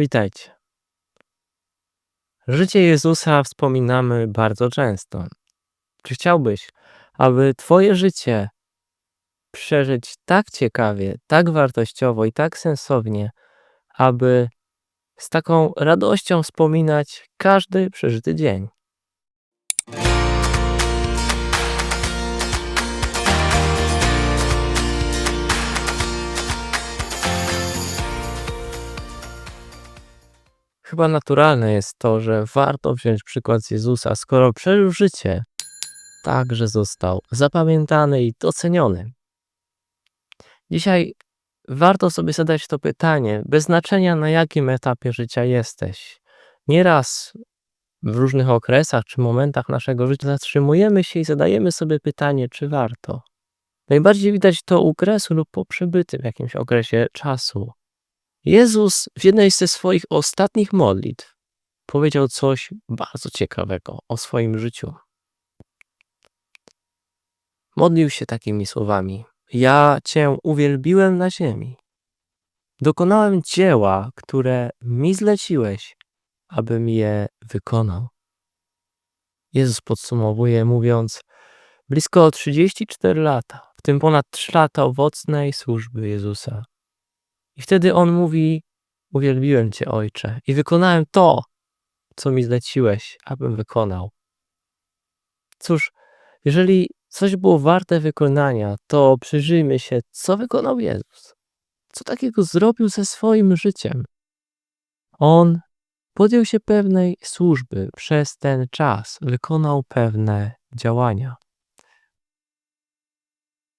Witajcie. Życie Jezusa wspominamy bardzo często. Czy chciałbyś, aby Twoje życie przeżyć tak ciekawie, tak wartościowo i tak sensownie, aby z taką radością wspominać każdy przeżyty dzień? Chyba naturalne jest to, że warto wziąć przykład z Jezusa, skoro przeżył życie, tak że został zapamiętany i doceniony. Dzisiaj warto sobie zadać to pytanie, bez znaczenia na jakim etapie życia jesteś. Nieraz w różnych okresach czy momentach naszego życia zatrzymujemy się i zadajemy sobie pytanie, czy warto. Najbardziej widać to u kresu lub po przebytym jakimś okresie czasu. Jezus w jednej ze swoich ostatnich modlitw powiedział coś bardzo ciekawego o swoim życiu. Modlił się takimi słowami: Ja Cię uwielbiłem na ziemi. Dokonałem dzieła, które mi zleciłeś, abym je wykonał. Jezus podsumowuje, mówiąc: Blisko 34 lata, w tym ponad 3 lata owocnej służby Jezusa. I wtedy on mówi: Uwielbiłem Cię, Ojcze, i wykonałem to, co mi zleciłeś, abym wykonał. Cóż, jeżeli coś było warte wykonania, to przyjrzyjmy się, co wykonał Jezus. Co takiego zrobił ze swoim życiem? On podjął się pewnej służby przez ten czas, wykonał pewne działania.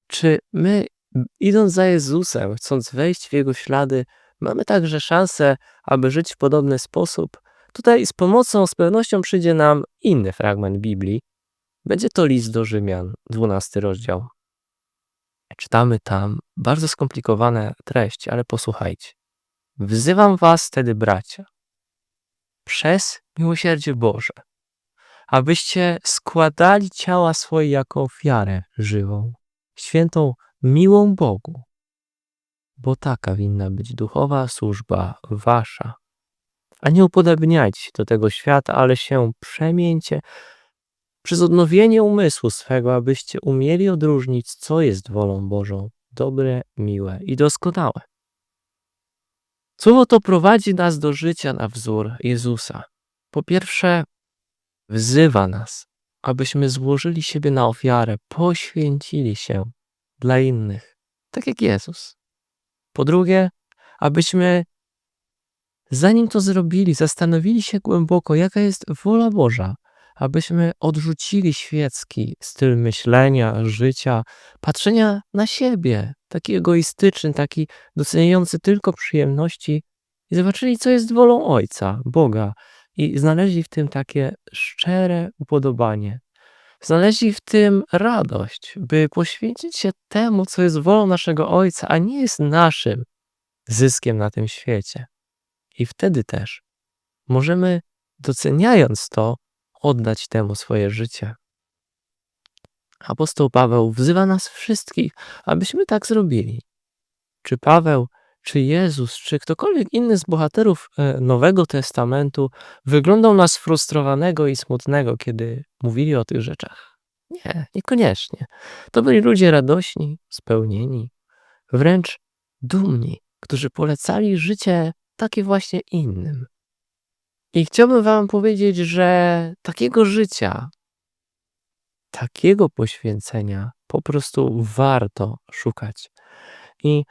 Czy my idąc za Jezusem, chcąc wejść w Jego ślady, mamy także szansę, aby żyć w podobny sposób. Tutaj z pomocą, z pewnością przyjdzie nam inny fragment Biblii. Będzie to list do Rzymian, 12 rozdział. Czytamy tam bardzo skomplikowane treści, ale posłuchajcie. Wzywam was wtedy, bracia, przez miłosierdzie Boże, abyście składali ciała swoje jako ofiarę żywą, świętą, miłą Bogu, bo taka winna być duchowa służba wasza. A nie upodobniajcie się do tego świata, ale się przemieńcie przez odnowienie umysłu swego, abyście umieli odróżnić, co jest wolą Bożą, dobre, miłe i doskonałe. Słowo to prowadzi nas do życia na wzór Jezusa. Po pierwsze, wzywa nas, abyśmy złożyli siebie na ofiarę, poświęcili się dla innych, tak jak Jezus. Po drugie, abyśmy zanim to zrobili, zastanowili się głęboko, jaka jest wola Boża, abyśmy odrzucili świecki styl myślenia, życia, patrzenia na siebie, taki egoistyczny, taki doceniający tylko przyjemności i zobaczyli, co jest wolą Ojca, Boga i znaleźli w tym takie szczere upodobanie, Znaleźli w tym radość, by poświęcić się temu, co jest wolą naszego Ojca, a nie jest naszym zyskiem na tym świecie. I wtedy też możemy, doceniając to, oddać temu swoje życie. Apostoł Paweł wzywa nas wszystkich, abyśmy tak zrobili. Czy Paweł czy Jezus, czy ktokolwiek inny z bohaterów e, Nowego Testamentu wyglądał na sfrustrowanego i smutnego, kiedy mówili o tych rzeczach? Nie, niekoniecznie. To byli ludzie radośni, spełnieni, wręcz dumni, którzy polecali życie takie właśnie innym. I chciałbym Wam powiedzieć, że takiego życia, takiego poświęcenia po prostu warto szukać. I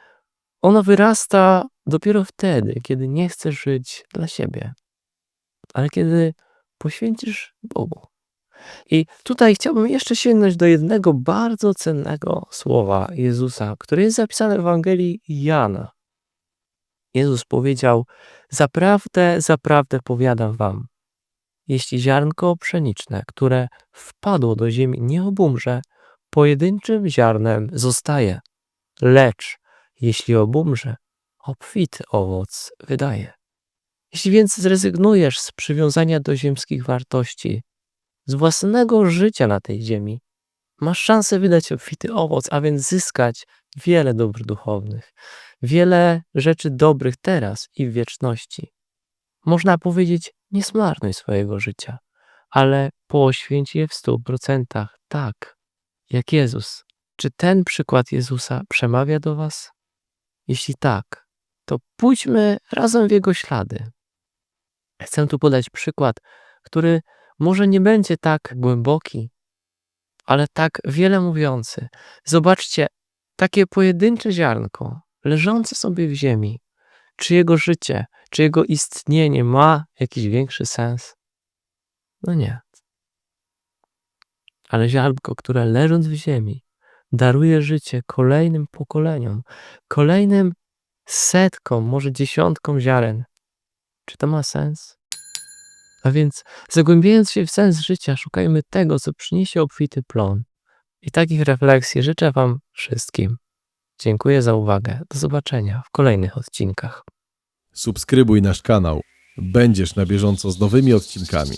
ono wyrasta dopiero wtedy, kiedy nie chcesz żyć dla siebie, ale kiedy poświęcisz Bogu. I tutaj chciałbym jeszcze sięgnąć do jednego bardzo cennego słowa Jezusa, które jest zapisane w Ewangelii Jana. Jezus powiedział: Zaprawdę, zaprawdę powiadam wam, jeśli ziarnko pszeniczne, które wpadło do ziemi, nie obumrze, pojedynczym ziarnem zostaje, lecz jeśli obumrze, obfity owoc wydaje. Jeśli więc zrezygnujesz z przywiązania do ziemskich wartości, z własnego życia na tej ziemi, masz szansę wydać obfity owoc, a więc zyskać wiele dóbr duchownych, wiele rzeczy dobrych teraz i w wieczności. można powiedzieć, nie zmarnuj swojego życia, ale poświęć je w stu procentach, tak, jak Jezus. Czy ten przykład Jezusa przemawia do Was? Jeśli tak, to pójdźmy razem w Jego ślady. Chcę tu podać przykład, który może nie będzie tak głęboki, ale tak wiele mówiący. Zobaczcie, takie pojedyncze ziarnko leżące sobie w ziemi, czy jego życie, czy jego istnienie ma jakiś większy sens? No nie. Ale ziarnko, które leżąc w ziemi, daruje życie kolejnym pokoleniom, kolejnym setkom, może dziesiątkom ziaren. Czy to ma sens? A więc, zagłębiając się w sens życia, szukajmy tego, co przyniesie obfity plon. I takich refleksji życzę Wam wszystkim. Dziękuję za uwagę. Do zobaczenia w kolejnych odcinkach. Subskrybuj nasz kanał. Będziesz na bieżąco z nowymi odcinkami.